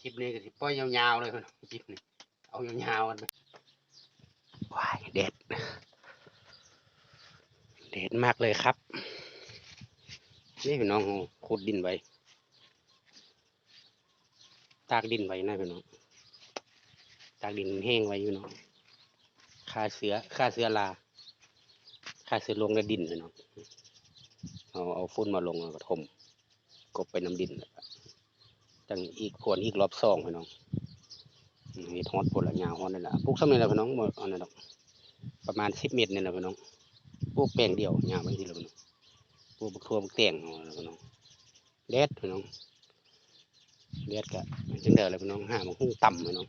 คลิปนี้ก็สิปล่อยยาวๆเลยคลิปนี้เอายาวๆกันไปว้ายเด็ด เด็ดมากเลยครับ นี่พี่น้องขุดดินไว้ตากดินไว้นะพี่น้องตากดินแห้งไว้พี่เน้องฆ่าเสือฆ่าเสือลาฆ่าเสือลงในดินพี่น้องเอาเอาฟุ้นมาลงแล้วก็ถมกบไปน้ำดินแล้ว จังอีกควรอีกรอบสองพี่น้องมีทอดผลละยาวฮอดนี่แหละปลูกสำเร็จแล้วพี่น้องหมดอันนั้นดอกประมาณสิบเมตรนี่แหละพี่น้องปลูกแปลงเดียวยาวไปทีละพี่น้องปลูกบักทั่วบักเตียงเอาละพี่น้องเด็ดพี่น้องเด็ดกะจังเด้อเลยพี่น้องห้ามันหุ้งต่ำพี่น้อง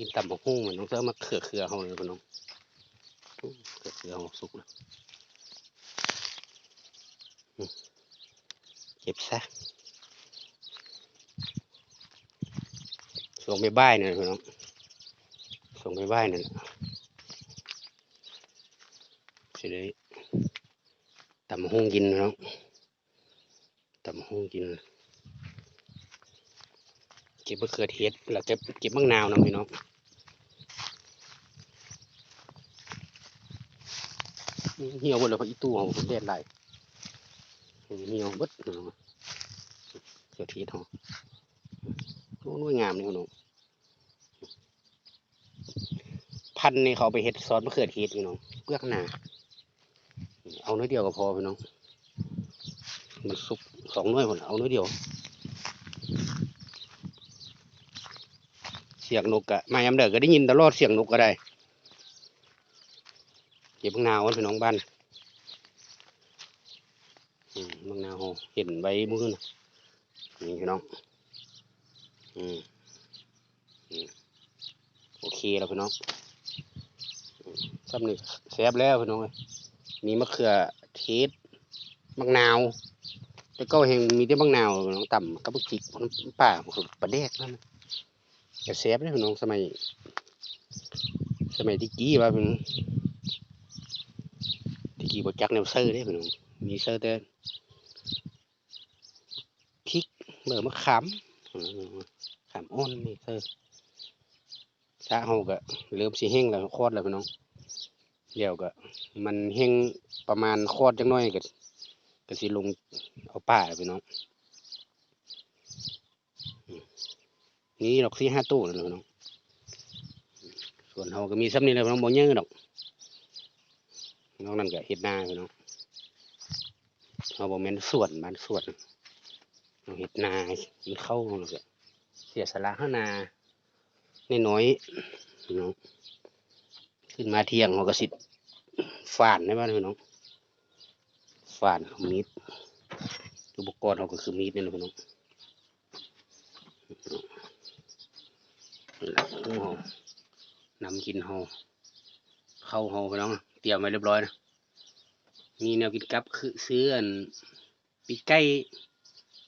กินต่ำบักหุ้งมันต้องเติมมาเขือเขือเขาเลยพี่น้องอื้อเขือเขือเขาสุกแล้ว เก็บซะส่งไปบ้ายเนี่ยพี่น้องส่งไปบ้ายเนี่ยสิได้ตำหุ่งกินเนาะตำหุ่งกินเก็บมะเขือเทศแล้วเก็บเก็บมะนาวนะพี่น้องเหี่ยวหมดเลยเพราะอีตู้ของผมแดดไหล เหี่ยวบดเนาะเขือทศเขาโอ้ยงามนี่พี่น้องพันนี่เขาไปเฮ็ดซอสมะเขือเทศพี่น้องเปลือกหนาเอาน้อยเดียวก็พอพี่น้องมันสุกสองน้อยหมดเอาน้อยเดียว เสียงนกอะมายามเด็กก็ได้ยินตลอดเสียงนกก็ได้เก็บมะนาวพี่น้องบ้านอืมมะนาว เห็นใบมือนะนี่พี่น้องอืมอืมโอเคแล้วพี่น้องซ้ำนี่แซบแล้วพี่น้องเอ้ยมีมะเขือเทศมะนาวแต่ก็เห็นมีแต่มะนาวน้องต่ำกับมะจิกน้ำป่าปลาแดกนั่นแต่แซบเลยพี่น้องสมัย สมัยที่กี้ว่าเป็นที่กี้บจักแนวเซอร์เด้พี่น้องมีเซอร์แต่พริก เบอร์มะขามขามอ้นนี่เซอร์ชาเฮาก็เริ่มสิแห้งแล้วคลอดแล้วพี่น้องเดี๋ยวก็ มันแห้งประมาณคลอดจังน้อยก็ก็สิลงเอาป่าแล้วพี่น้องนี่ดอกสี่ห้าตู้แล้วนะพี่น้องส่วนเฮาก็มีซ้ำนี่แหละพี่น้องบ่เยอะดอกน้อกนั้นก็เฮ็ดนาพี่น้องเฮาบ่แม่นสวนบ้านสวน เราเฮ็ดนากินข้าวแล้วก็เสียสละเฮานานน้อยน้องขึ้นมาเที่ยงเขาก็สิฝานได้บ้านพี่น้องฝานมีดอุปกรณ์เขาก็คือมีดนี่แหละพี่น้องนี่แหละหมูเขานำกินเขาเข้าเขาพี่น้องเตรียมไว้เรียบร้อยนะมีแนวกินกับคือซื้ออันปีกไก่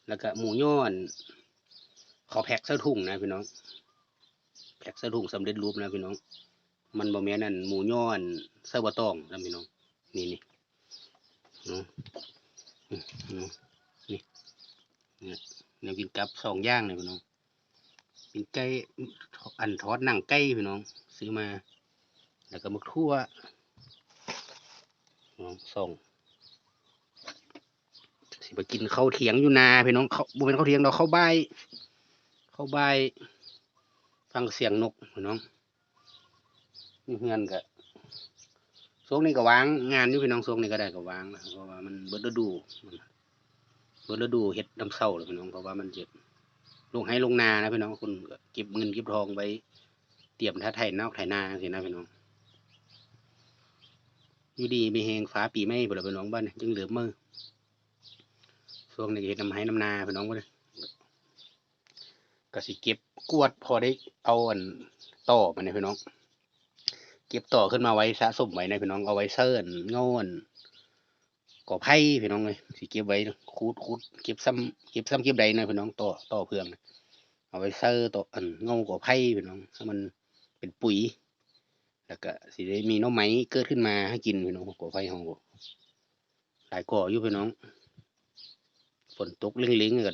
แล้วก็หมูย่อนเขาแพ็คใส่ถุงนะพี่น้อง แพ็คใส่ถุงสำเร็จรูปนะพี่น้อง มันบ่แม่นั่นหมูย้อนเสื้อบ่ตองนะพี่น้อง นี่นี่นาะอืมเนาะนี่เนี่ยกินกับสองย่างเลยพี่น้องกินไก่อันทอดหนังไก่พี่น้อง ซื้อมา แล้วก็มึกทั่วน้องส่ง ไปกินข้าวเถียงอยู่นาพี่น้องเขาบ่เป็นข้าวเถียงดอกข้าวใบข้าวใบฟังเสียงนกพี่น้องมีเงินก็ช่วงนี้ก็วางงานอยู่พี่น้องช่วงนี้ก็ได้ก็วางแล้วเพราะว่ามันเบิดฤดูเบิดฤดูเฮ็ดน้ำเศร้าเลยพี่น้องเพราะว่ามันเจ็บลงให้ลงนานะพี่น้องคุณก็เก็บเงินเก็บทองไว้เตรียมท่าไถนอกไถนาสินะพี่น้องอยู่ดีมีแหงฟ้าปีไม่บ่ล่ะพี่น้องบ้านจึงเหลือมือ ช่วงนี้เฮ็ดน้ำให้น้ำนาพี่น้องบ่เลยก็สิเก็บกวดพอได้เอาอันต่อมาเนี่ยพี่น้อง เก็บต่อขึ้นมาไว้สะสมไว้ในพี่น้องเอาไว้เซิร์นเงาอันก่อไผ่พี่น้องเลยสิเก็บไว้คูดคูดเก็บซ้ำเก็บซ้ำเก็บใดนะพี่น้องต่อต่อเพื่องน่ะเอาไว้เซิร์ต่ออันเงาก่อไผ่พี่น้องให้มันเป็นปุ๋ย แล้วก็สิได้มีน้องไม้เกิดขึ้นมาให้กินพี่น้องก่อไผ่ของหลายก่ออยู่พี่น้อง ฝนตกลิงๆก็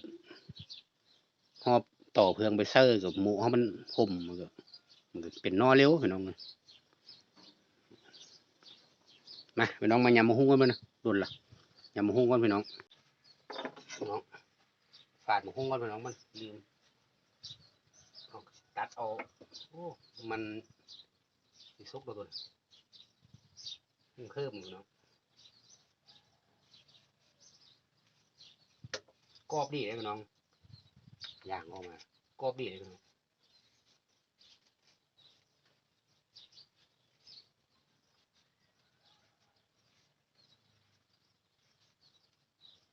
หอบต่อเพื่องไปเซอร์กับหมูเฮามันห่มมันก็มันก็เป็นนอเร็วพี่น้องมาพี่น้องมายำมะฮุ้งกันมานะดุนล่ะยำมะฮุ้งกันพี่น้องพี่น้องฝาดมะฮุ้งกันพี่น้องมันลืมตัดเอาโอ้มันสุกแล้วตัวมันเพิ่มพี่น้อง กรอบดีเลยพี่น้องย่างออกมากรอบดีเลยพี่น้อง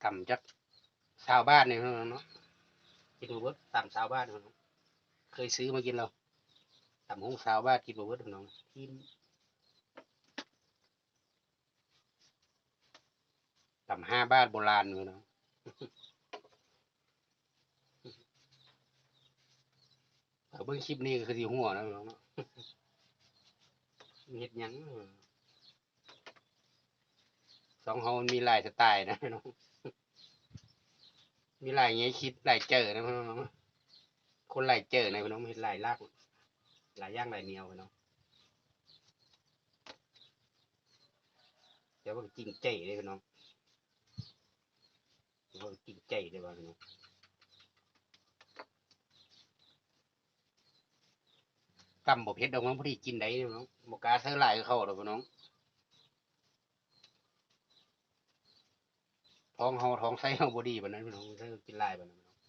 ต่ำจากชาวบ้านเนี่ยพี่น้องเนาะกินบะเบิดต่ำชาวบ้านพี่น้องเคยซื้อมากินเราต่ำห้องชาวบ้านกินบะเบิดพี่น้องกินต่ำห้าบ้านโบราณพี่น้องเอา เบิ่งคลิปนี้ก็คือสีหัวนะพี่น้องเนาะเฮ็ดหยังสองเฮามันมีหลายสไตล์นะพี่น้องมีหลายเงี้ยคิดหลายเจอนะพี่น้องคนหลายเจอนะพี่น้องเห็นหลายลากหลายย่างหลายแนวพี่น้องเดี๋ยวว่าจริงใจเลยพี่น้องว่าจริงใจเลยว่าพี่น้อง กำบ่เผ็ดดอกน้องพอดีกินได้พี่น้องบ่กล้าเท่าหลายเข้าดอกพี่น้องท้องเฮาท้องไส้เฮาบ่ดีปานนั้นพี่น้องเธอกินหลายปานนั้นพี่น้อง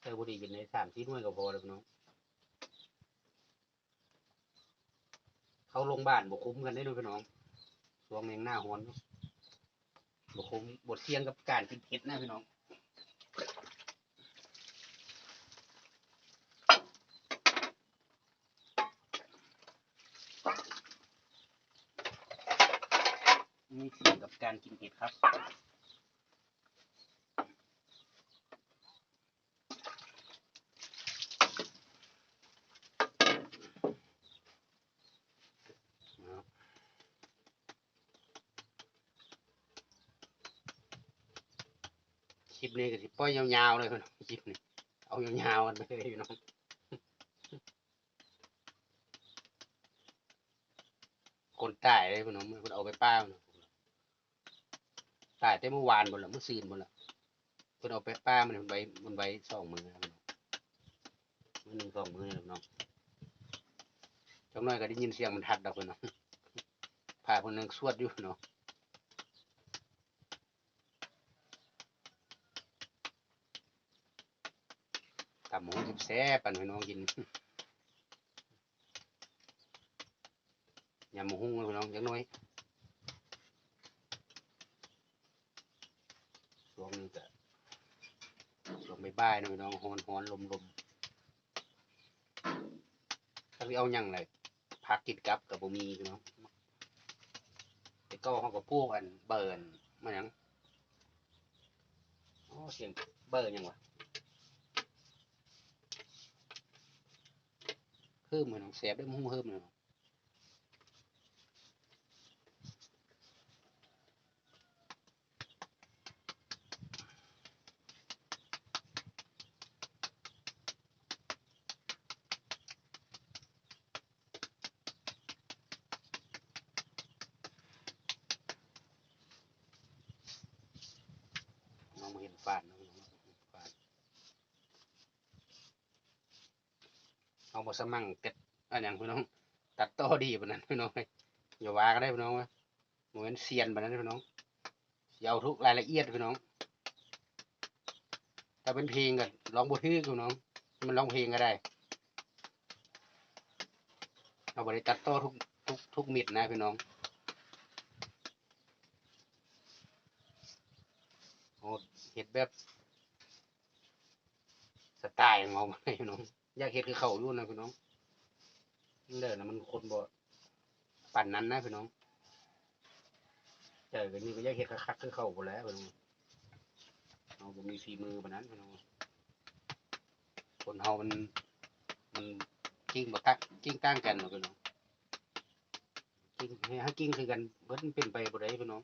เธอบ่ดีกินได้สามสี่หน่วยก็พอแล้วพี่น้องเขาโรงพยาบาลบ่คุ้มกันได้ด้วยพี่น้องช่วงนี้หน้าฮ้อนบ่คุ้มบ่เสี่ยงกับการกินเผ็ดนะพี่น้อง มีเสี่ยง การกินเผ็ดครับ คลิปนี้ก็สิปล่อยยาวๆเลยพี่น้องคลิปนี้ เอายาวๆกันไปเลยพี่น้องคนตายเลยพี่น้องมันเอาไปป้าพี่น้อง ตายแต่เมื่อวานหมดละเมื่อซืนหมดละเพิ่นเอาไปป้ามันมันใบมันใบสองมือนะพี่น้องมือหนึ่งสองมือนะพี่น้องจังน้อยก็ได้ยินเสียงมันทัดดอกพี่น้องพาคนนึงสวดอยู่เนาะตำหมูจิบแซ่บปันพี่น้องกินยำหมูหุ้งพี่น้องจังน้อยช่วงนี้จะช่วง บ่ายๆนะพี่น้องฮ้อนฮ้อนลมลมถ้าพี่เอาหยังไรพักกินกับกับบ่มีน้องแต่ก็เขาก็พวกอันเบิร์นมาหยังโอ้เสียงเบิร์นยังวะเพิ่มเหมือนเสียบได้มุ่งเพิ่มเลยน้องมาเห็นฟานน้องมาเห็นฟานเอาบอ สมั่งเก็ดอันอย่างพี่น้อง ตัดต่อดีปนนั้นพี่น้องอย่าว่าก็ได้พี่น้องเว้ยโมเมนเซียนปนนั้นพี่น้องยาเอาทุกรายละเอียดพี่น้องถ้าเป็นเพลงก็ร้องบทฮือพี่น้อง มันร้องเพลงก็ได้เอาบริตัดต่อทุกทุกทุกมิดนะพี่น้องโอ้เห็ดแบบสไตล์ของเราไปพี่น้อง อยากเห็ดคือเขาอยู่นะพี่น้องมันเด้อนะมันคนบ่ปั่นนั้นนะพี่น้องเจอกันนี่ก็อยากเห็ดคักๆคือเขาหมดแล้วพี่น้องเราบ่มีฝีมือปานนั้นพี่น้องคนเฮามันมันกิ้งบ่ตักกิ้งตั้งกันนาะพี่น้องกิ้งให้กิ้งคือกันเบิดมันเป็นไปบ่ได้พี่น้อง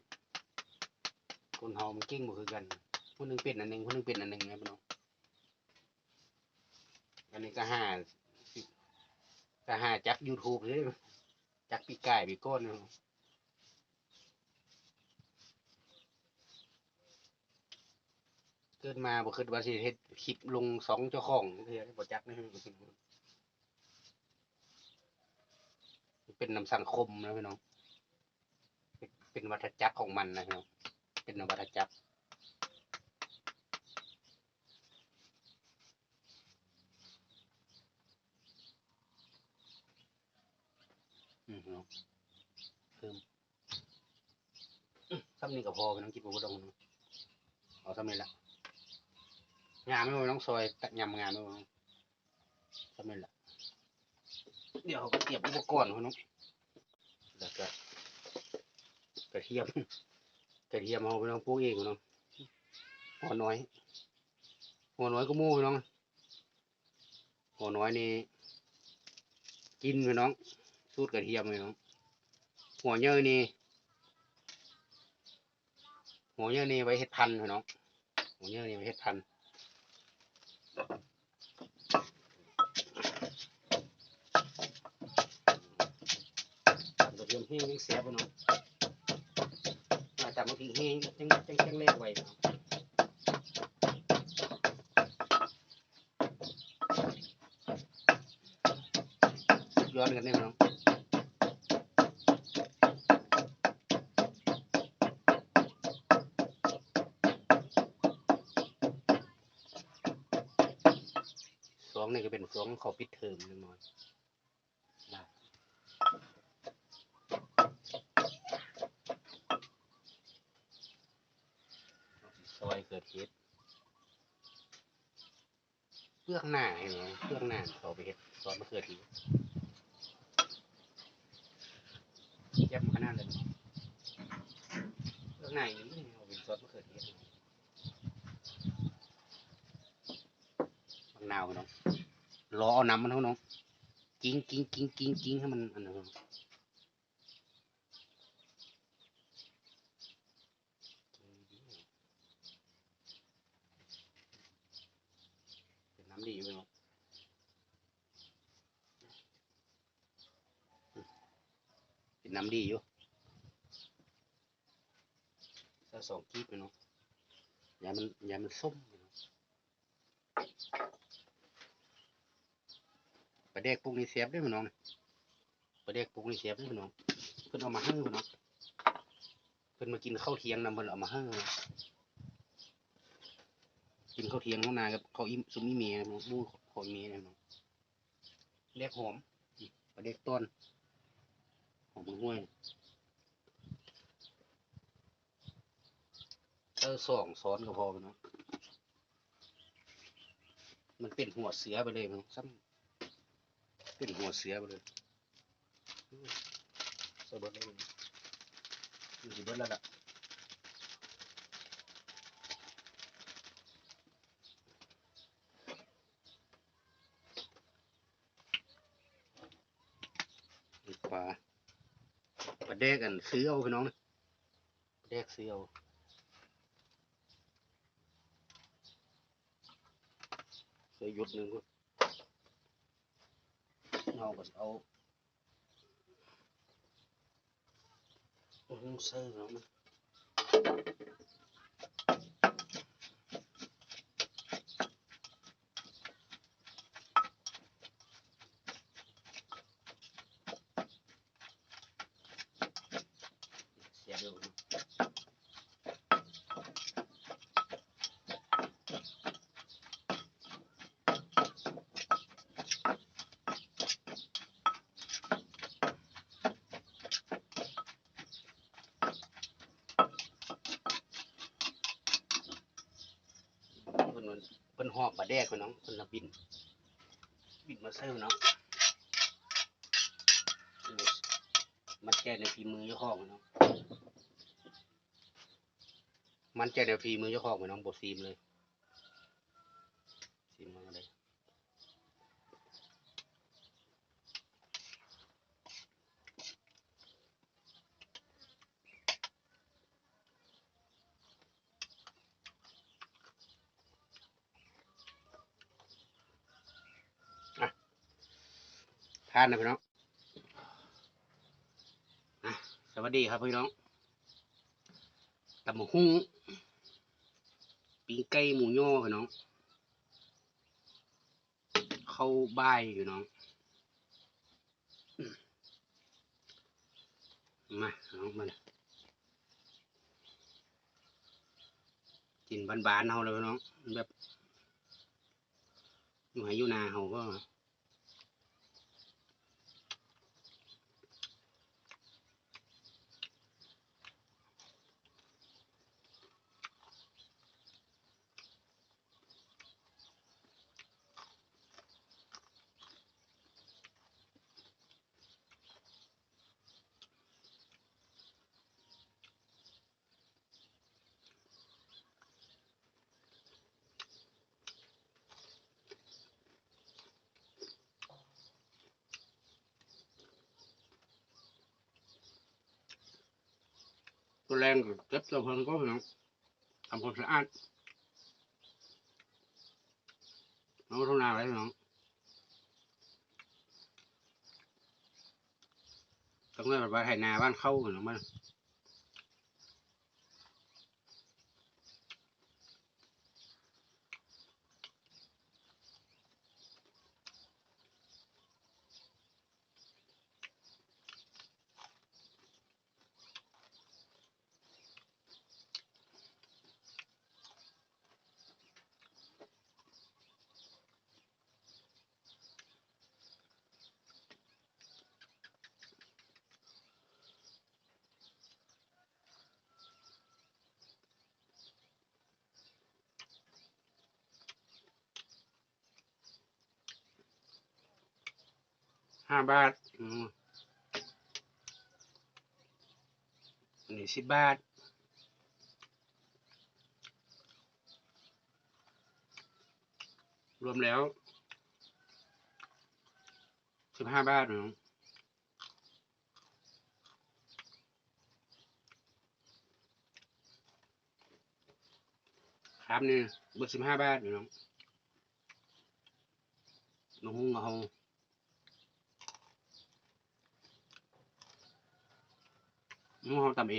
คนเฮามันกิ้งบ่คือกันผู้หนึงเป็นอันหนึงผู้หนึงเป็นอันหนึงนะพี่น้อง อันนี้ก็ห้าสิบก็ห้าจัก YouTube เลยจักปีกไก่ปีก้นเนาะเกิดมาบ่คิดว่าสิเฮ็ดคลิปลงสองเจ้าของเทื่อบ่จักนะเป็นนำสังคมนะพี่น้องเป็นเป็นวัฏจักรของมันนะพี่น้อง เป็นวัฏจักร อืมเนาะเพิ่มซ้ำนี่ก็พอไปน้องกินปูดองเนาะเอาซ้ำนี่ละงามไม่พอน้องซอยตัดยำงามไม่พอซ้ำนี่ละเดี๋ยวเขาก็เตรียมอุปกรณ์เขาน้องแล้วก็กระเทียมกระเทียมเอาไปน้องปลูกเองพี่น้องหัวน้อย หัวน้อยก็มู่พี่น้องหัวน้อยนี่กินพี่น้อง สูตรกระเทียมเลยเนาะหัวเยอนี่หัวเยอนี่ไว้เฮ็ดพันธุ์เนาะหัวเยอนี่ไว้เฮ็ดพันธุ์กระเทียมแห้งยังเสียบเนาะมาจากมาพริกแห้งจังจังจังแรกไว้เนาะสุดยอดกันเนี่ยเนาะสอง ก็เป็นสองเขาปิดเทอมนิดหน่อยซอยเกิดเห็ดเปลือกหน้าเห็นไหมเปลือกหน้าเขาไปเห็ดซอสมะเขือเทศเยี่ยมขนาดเลยเนาะเปลือกหน้าอย่างนี้เอาเป็นซอสมะเขือเทศมะนาวเนาะ รอเอาน้ำมันเท่าน้องกิ้งกิ้งกิ้งกิ้งกิ้งให้มันอันนั้นน้ำดีไปเนาะเป็นน้ำดีอยู่ถ้าสองกีบไปเนาะอย่ามันอย่ามันส้มไปเนาะ ลาเด็กปลูกนี่เสียบได้ไหมน้องปลาเด็กปลูกนี่เสียบได้ไหมน้องเพิ่นเอามาให้พี่น้องเพิ่นมากินข้าวเทียงนำเพิ่นเอามาให้กินข้าวเทียงข้างนากับข้าวอิ่มซุมอีเมียน้องบูข้าวอีเมียนะน้องเรียกหอมปลาเด็กต้นหอมห้วยเออสองซ้อนก็พอพี่น้องมันเป็นหัวเสือไปเลยพี่น้องซ้ำ เป็นหัวเสียไปเลยสบัดเลยอยู่ที่เบิดแล้วล่ะปลาปลาแดกอันซื้อเอาพี่น้องนะปลาแดกซื้อเอาซื้อหยุดหนึ่งก็เอา ก็เอาอืมใส่แล้วมันเสียเดี๋ยวนะเพิ่น มันเพิ่นหอบมาแดกไปน้องเพิ่นละบิน บินมาเซลเนาะอืมมันใจในฝีมือเจ้าของเนาะมันใจในฝีมือเจ้าของไปน้องบทซีมเลยซีมมาานนะพี่น้องสวัสดีครับพี่น้องตำหุ้งปิ้งไก่หมูย่อพี่น้อง เข้าบ่ายพี่น้อง มาน้องมาเลยกินบานๆเฮาเลยพี่น้องแบบอยู่ไหอยู่นาเฮาก็ ตัวแรงก็เก็บตัวเพิ่นก็พี่น้องทำความสะอาดน้องทุ่งนาไว้พี่น้องต้องเล่นแบบว่าไถนาบ้านเข้าพี่น้องมัน ห้าบาทอืมอันนี้สิบบาทรวมแล้วสิบห้าบาทพี่น้องครับนี่เบอร์สิบห้าบาทพี่น้องน้องหุ้งเอาหมู เขาตำเอ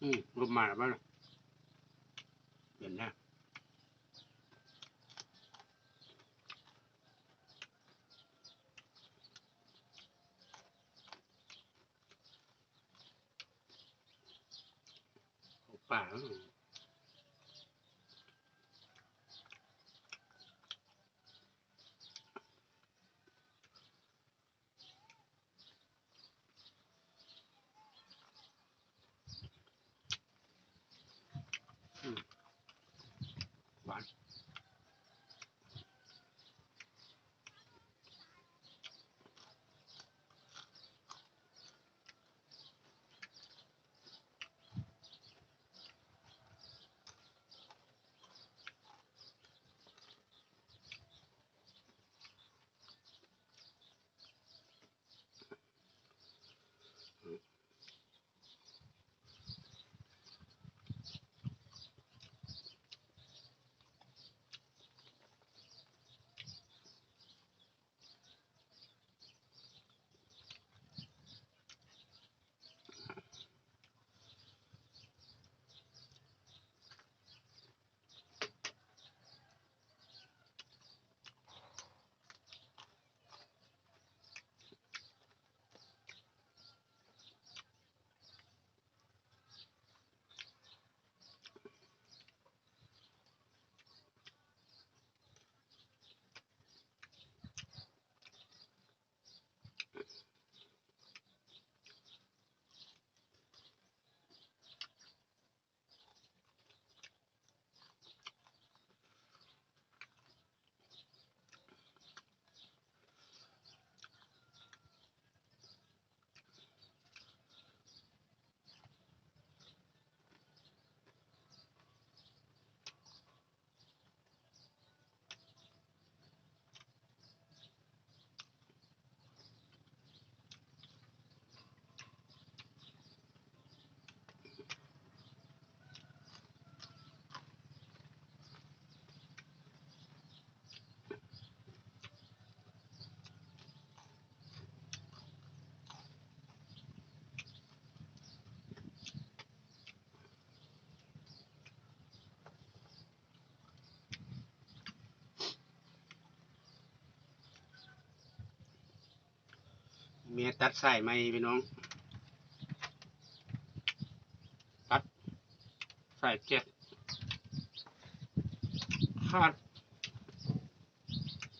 อืมรูปมาแล้วมั้งเห็นนะ เมียตัดใสายไหมพี่น้อง ตัดใสายแก๊สขาด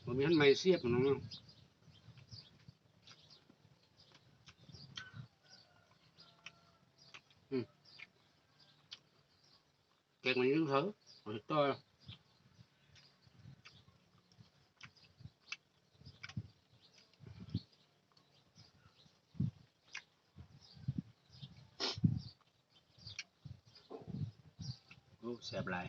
ผมมีท่านไม้เสียบพี่น้องอืมแกงมันยังเถอะเอาต่อ โอ้แสบหลาย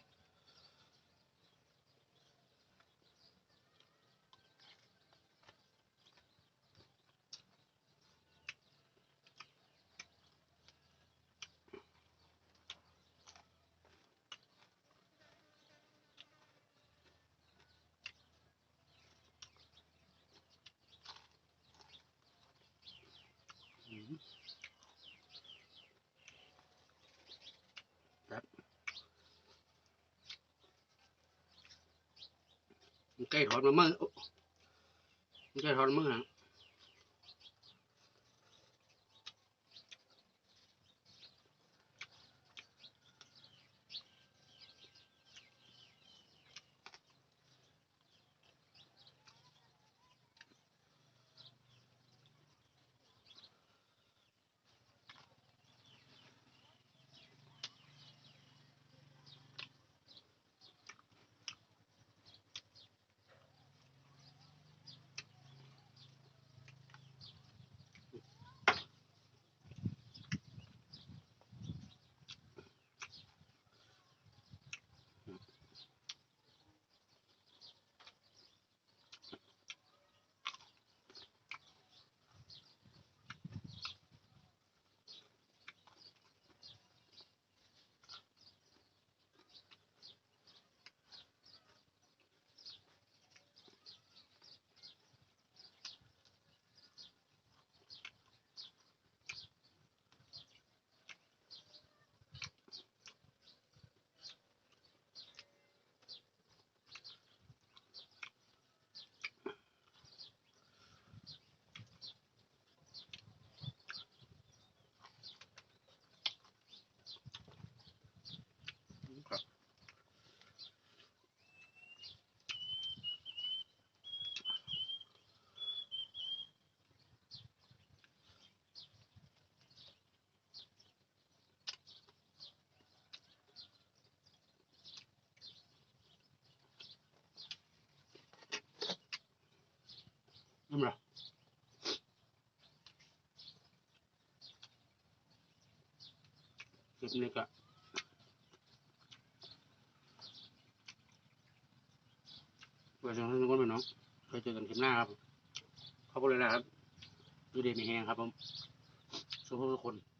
อืมครับมัน ใกล้ถอนมาเมื่อใกล้ถอนมาเมื่อ คลิปนี้ก็ไว้ชมทุกคนไปน้องไปเจอกันคลิปหน้าครับขอบคุณเลยนะครับดูเดมีแหงครับผมสุขทุกคน